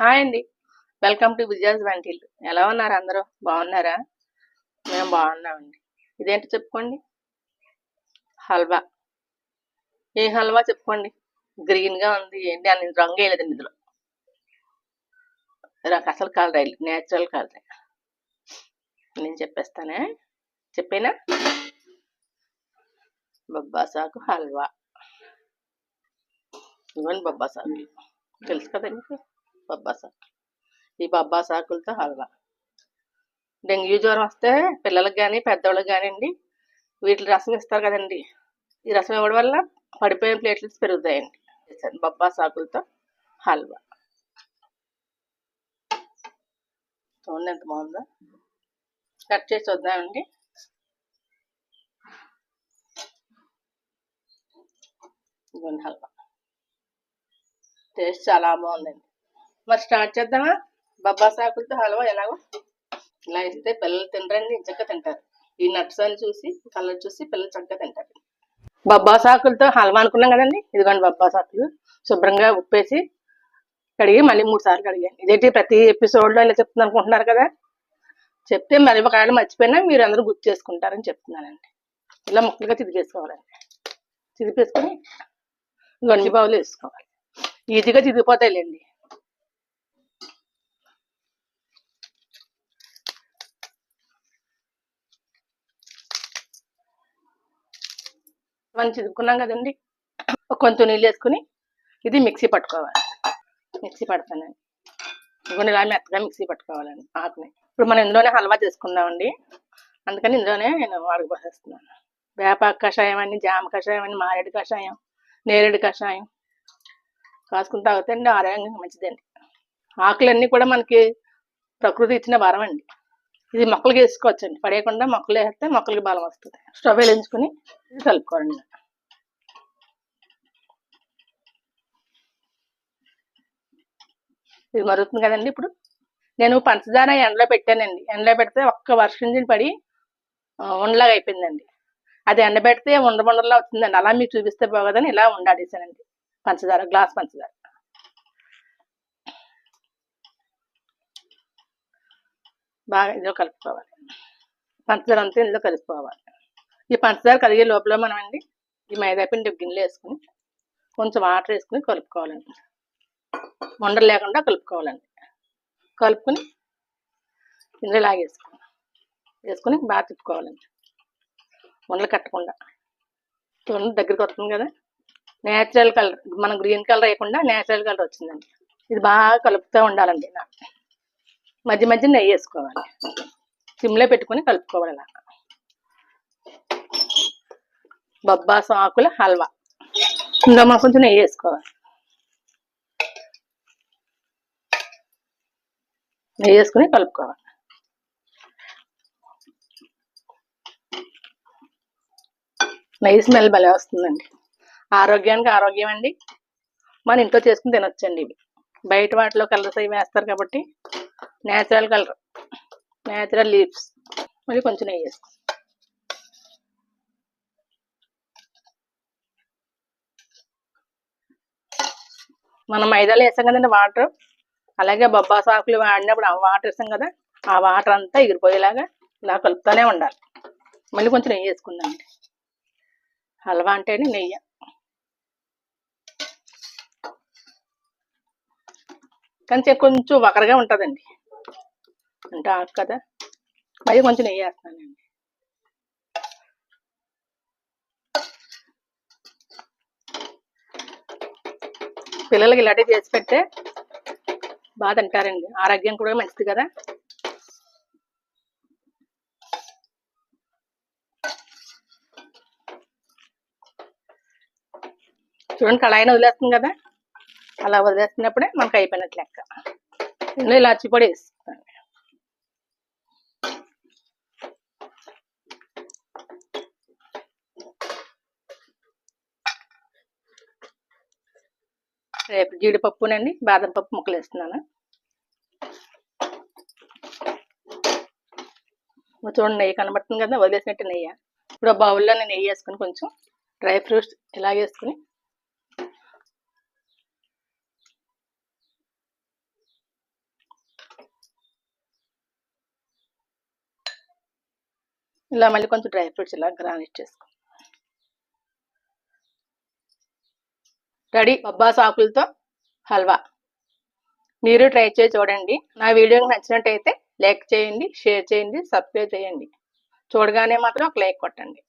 Hi అండి. Welcome to Vijaya's వంటిల్లు ఎలా ఉన్నారు అందరూ? బాగున్నారా? మేము బాగున్నామండి. ఇదేంటి చెప్పుకోండి? హల్వా. ఏ హల్వా చెప్పుకోండి? గ్రీన్గా ఉంది. ఏంటి? అని రంగు వేయలేదండి ఇందులో. నాకు అసలు కలర్ నేచురల్ కలర్ నేను చెప్పేస్తానే? చెప్పేనా? బొబ్బాసాకు హల్వా. ఇవ్వండి బొబ్బాసాకు తెలుసు కదా మీకు? బొబ్బాసాకు ఈ బొబ్బాసాకులతో హల్వా। డెంగ్యూ జ్వరం వస్తే పిల్లలకు కానీ పెద్దవాళ్ళకి కానివ్వండి వీటి రసం ఇస్తారు కదండి. ఈ రసం ఇవ్వడం వల్ల పడిపోయిన ప్లేట్లెట్స్ పెరుగుతాయండి. బొబ్బాసాకులతో హల్వా। చూడండి ఎంత బాగుందో. కట్ చేసి చూద్దామండి. హల్వా। టేస్ట్ చాలా బాగుందండి. మరి స్టార్ట్ చేద్దామా? బొబ్బా సాకులతో హల్వా ఎలాగో? ఇలా ఇస్తే పిల్లలు తినరండి చక్కగా తింటారు. ఈ నట్స్ అని చూసి కలర్ చూసి పిల్లలు చక్కగా తింటారు. బొబ్బా సాకులతో హల్వా అనుకున్నాం కదండి? ఇదిగోండి బొబ్బా సాకులు. శుభ్రంగా ఉప్పేసి కడిగి మళ్ళీ మూడు సార్లు కడిగాను. ఇదేంటి ప్రతి ఎపిసోడ్లో ఇలా చెప్తుంది అనుకుంటున్నారు కదా? చెప్తే మరి ఒకవేళ మర్చిపోయినా మీరు అందరూ గుర్తు చేసుకుంటారని చెప్తున్నానండి. ఇలా ముక్కలుగా చిదిపేసుకోవాలండి. చిదిపేసుకొని గంజి బావులు వేసుకోవాలి. ఈజీగా చిదిగిపోతాయిలేండి. మంచి చిదుకున్నాం కదండి కొంత నీళ్ళు వేసుకుని ఇది మిక్సీ పట్టుకోవాలి. మిక్సీ పడతానండి ఇంకొన్ని ఇలా మెత్తగా మిక్సీ పట్టుకోవాలండి ఆకుని. ఇప్పుడు మనం ఇందులోనే హల్వా చేసుకుందామండి. అందుకని ఇందులోనే నేను వాడకపోసేస్తున్నాను వేపాకు కషాయం అని జామ కషాయం అని మారేడు కషాయం నేరేడు కషాయం. కాసుకుని తాగితే అండి మంచిదండి. ఆకులన్నీ కూడా మనకి ప్రకృతి ఇచ్చిన వరం అండి. ఇది మొక్కలకి వేసుకోవచ్చండి. పడేయకుండా మొక్కలు వేస్తే మొక్కలకి బలం వస్తుంది. స్టవ్ వెలించుకుని కలుపుకోండి ఇది మరుగుతుంది కదండి ఇప్పుడు. నేను పంచదార ఎండలో పెట్టానండి. ఎండలో పెడితే ఒక్క వర్షం పడి ఉండలాగా అయిపోయిందండి. అది ఎండబెడితే ఉండ ఉండలా వచ్చిందండి అలా మీకు చూపిస్తే బాగోదని ఇలా ఉండాడేసానండి పంచదార గ్లాస్ పంచదార. బాగా ఇందులో కలుపుకోవాలి. పంచదార అంతా ఇందులో కలుపుకోవాలి. ఈ పంచదార కలిగే లోపల మనం అండి ఈ మైదాపిండి గిన్నెలు వేసుకుని కొంచెం వాటర్ వేసుకుని కలుపుకోవాలండి. ఉండలు లేకుండా కలుపుకోవాలండి. కలుపుకొని ఇందులో లాగేసుకోవాలి. వేసుకొని బాగా తిప్పుకోవాలండి. ఉండలు కట్టకుండా. చూడండి దగ్గరికి వస్తుంది కదా. నేచురల్ కలర్ మనం గ్రీన్ కలర్ వేయకుండా నేచురల్ కలర్ వచ్చిందండి. ఇది బాగా కలుపుతూ ఉండాలండి నాకు మధ్య మధ్య నెయ్యి వేసుకోవాలి. సిమ్లో పెట్టుకొని కలుపుకోవాలి ఇలా బొబ్బాసం ఆకుల హల్వా. ఇందులో మనం కొంచెం నెయ్యి వేసుకోవాలి. నెయ్యి వేసుకుని కలుపుకోవాలి. నెయ్యి స్మెల్ భలే వస్తుందండి. ఆరోగ్యానికి ఆరోగ్యం అండి. మన ఇంట్లో చేసుకుని తినొచ్చండి ఇవి. బయట వాటిలో కలర్స్ అవి వేస్తారు కాబట్టి నేచురల్ కలర్ నేచురల్ లీవ్స్ మళ్ళీ కొంచెం నెయ్యి మనం మైదాలో వేసాం కదండి వాటర్. అలాగే బొబ్బాస్ ఆకులు వాడినప్పుడు ఆ వాటర్ వేసాం కదా ఆ వాటర్ అంతా ఎగిరిపోయేలాగా ఇలా కలుపుతూనే ఉండాలి. మళ్ళీ కొంచెం నెయ్యి వేసుకుందామండి. హల్వా అంటేనే నెయ్యి. కానీ కొంచెం వకరగా ఉంటుందండి. అంటే ఆకు కదా. మళ్ళీ కొంచెం నెయ్యి వేస్తానండి. పిల్లలకి ఇలాంటివి చేసి పెడితే బాగా తింటారండి. ఆరోగ్యం కూడా మంచిది కదా. చూడండి కళాయిని వదిలేస్తుంది కదా. అలా వదిలేసినప్పుడే మనకు అయిపోయినట్లు లెక్క. ఇందులో ఇలాచి పొడి వేస్తాను రేపు జీడిపప్పునండి బాదం పప్పు ముక్కలు వేస్తున్నాను. చూడండి నెయ్యి కనబడుతుంది కదా వదిలేసినట్టు నెయ్యి. ఇప్పుడు బౌల్లో నేను నెయ్యి వేసుకుని కొంచెం డ్రై ఫ్రూట్స్ ఇలా వేసుకుని ఇలా మళ్ళీ కొంచెం డ్రై ఫ్రూట్స్ ఇలా గ్రానిట్ చేసుకో. రెడీ? బొబ్బాస్ ఆకులతో హల్వా. మీరు ట్రై చేసి చూడండి. నా వీడియో నచ్చినట్టయితే లైక్ చేయండి షేర్ చేయండి సబ్స్క్రైబ్ చేయండి. చూడగానే మాత్రం ఒక లైక్ కొట్టండి.